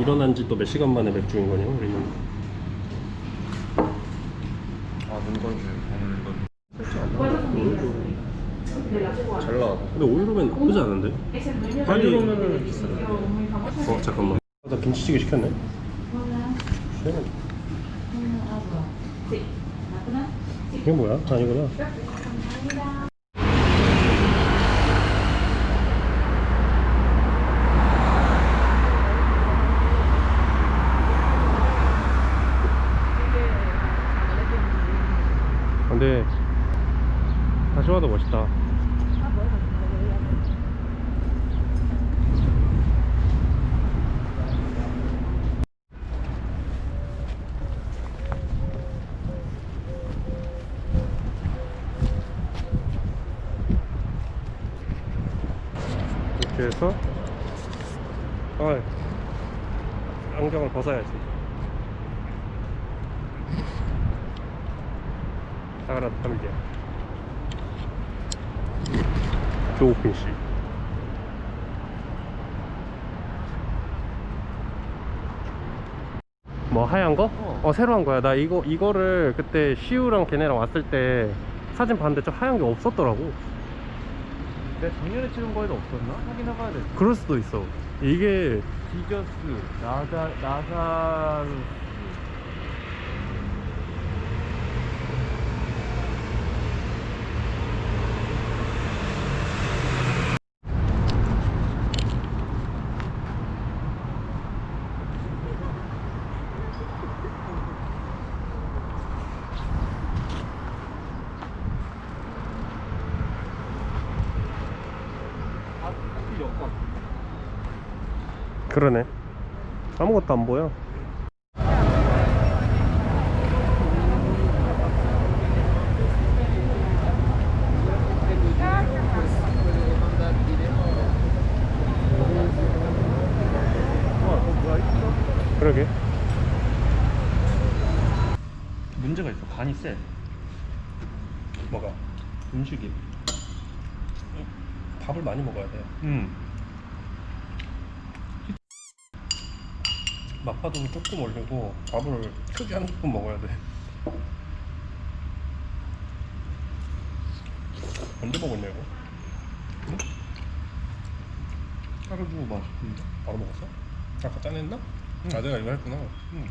일어난 지 또 몇 시간 만에 맥주인 거냐 우리는. 아 문건주 방문건 오히려 잘 나와. 근데 오히려면 나쁘지 않은데? 빨리 오면은 어 잠깐만. 나 김치찌개 시켰네. 이게 뭐야? 아니구나 근데 다시 봐도 멋있다. 이렇게 해서 아 안경을 벗어야지 사그라다 파밀리아 조우핀 씨. 뭐 하얀 거? 어. 어 새로 한 거야. 나 이거 이거를 그때 시우랑 걔네랑 왔을 때 사진 봤는데 좀 하얀 게 없었더라고. 내가 작년에 찍은 거에도 없었나? 확인해봐야 돼. 그럴 수도 있어. 이게 디저스 나사 나사루스 그러네. 아무것도 안 보여. 그러게. 문제가 있어. 간이 세 뭐가? 음식이. 밥을 많이 먹어야 돼. 음 마파두부 조금 올리고 밥을 크게 한 스푼 먹어야 돼 언제 먹었냐 이거? 하루주 맛있는데 바로 먹었어? 아까 짜냈나? 아 내가 이거 했구나 음.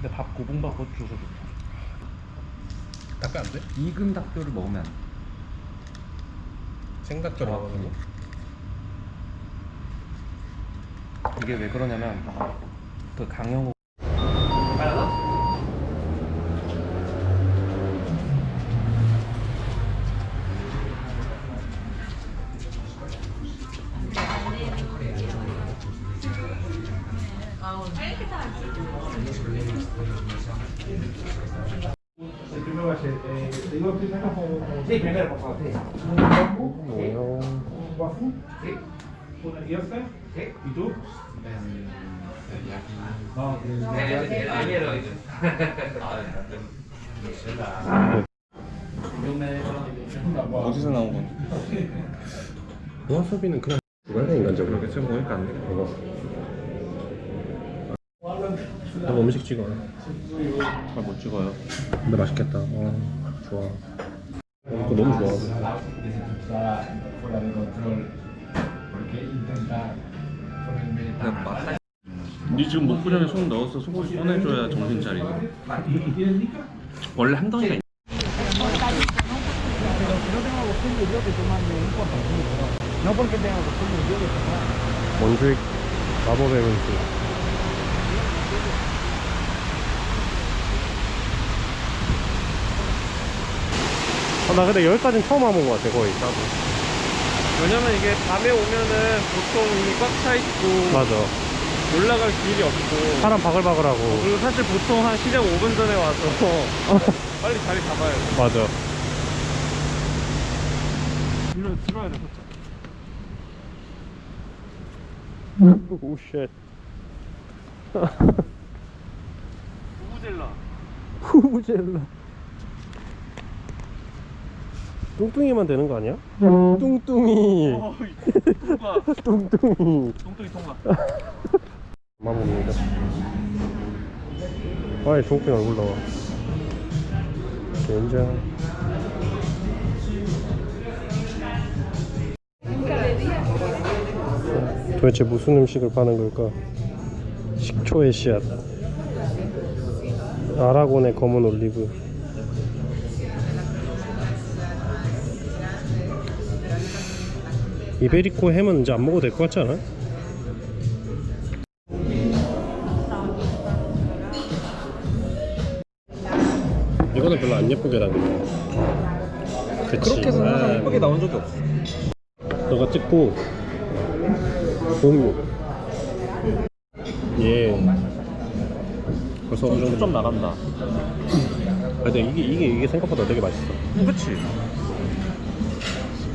근데 밥 고봉밥 줘서 좋다 닭뼈 안 돼? 익은 닭뼈를 먹으면 안 돼. 생닭뼈를 아, 먹어가지고 이게 왜 그러냐면 그 강영호 El primero va a ser, eh, te digo primero como... Sí, primero, por favor. Sí. Un guafu. Sí. Una diosa. Sí. ¿Y tú? 어디서 나온 건데? 와사비는 그냥 그거야 인간적으로 그렇게 좀 보니까 안 돼. 너 음식 찍어 잘 못 찍어요. 근데 맛있겠다 어 좋아 어, 이거 너무 좋아 그냥 맛. 니 지금 목구멍에 손 넣어서 속을 꺼내줘야 정신 차리고. 원래 한 덩이가 있-. 원주익 마법의 음식 아, 나 근데 여기까지는 처음 와본 것 같아 거의 나도 왜냐면 이게 밤에 오면은 보통 이미 꽉 차 있고 맞아 올라갈 길이 없고 사람 바글바글하고 그리고 사실 보통 한 시작 5분 전에 와서 빨리 자리 잡아야 돼. 맞아 들어 들어야 돼. 살짝. 오쉣 우젤라. 후젤라 뚱뚱이만 되는 거 아니야? 뚱뚱이 통과. 뚱뚱이 뚱뚱이 통과. 마무리입니다 아이 종국이 얼굴 나와 젠장 도대체 무슨 음식을 파는 걸까? 식초의 씨앗 아라곤의 검은 올리브 이베리코 햄은 이제 안 먹어도 될 것 같지 않아? 이거는 별로 안 예쁘게 나온 거야 그치 그렇게 해서 항상 아, 예쁘게 나온 적이 없어. 너가 찍고 봄 예. 벌써 어느 정도 좀 나간다. 아, 근데 이게 이게 이게 생각보다 되게 맛있어. 그치.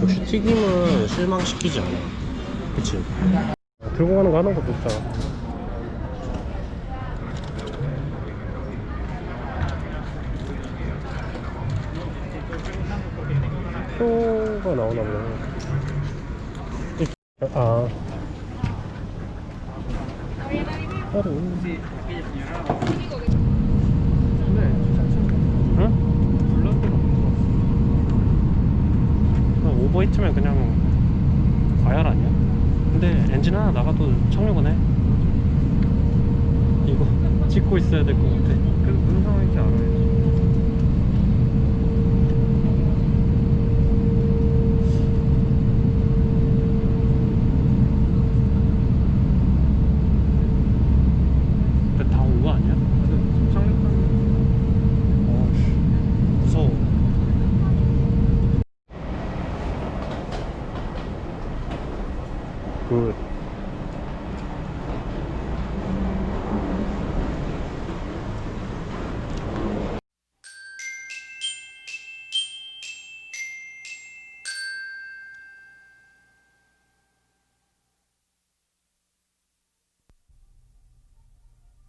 역시 튀김은 실망시키지 않아. 그치? 들고 가는 거 하는 것도 없잖아. 표가 나오나 보네. 아. 하루. 근데 응? 블런드가 그냥 오버히트면 그냥 과열 아니야? 근데 엔진 하나 나가도 착륙은 해. 이거 찍고 있어야 될 것 같아. 그래서 무슨 상황인지 알아야지.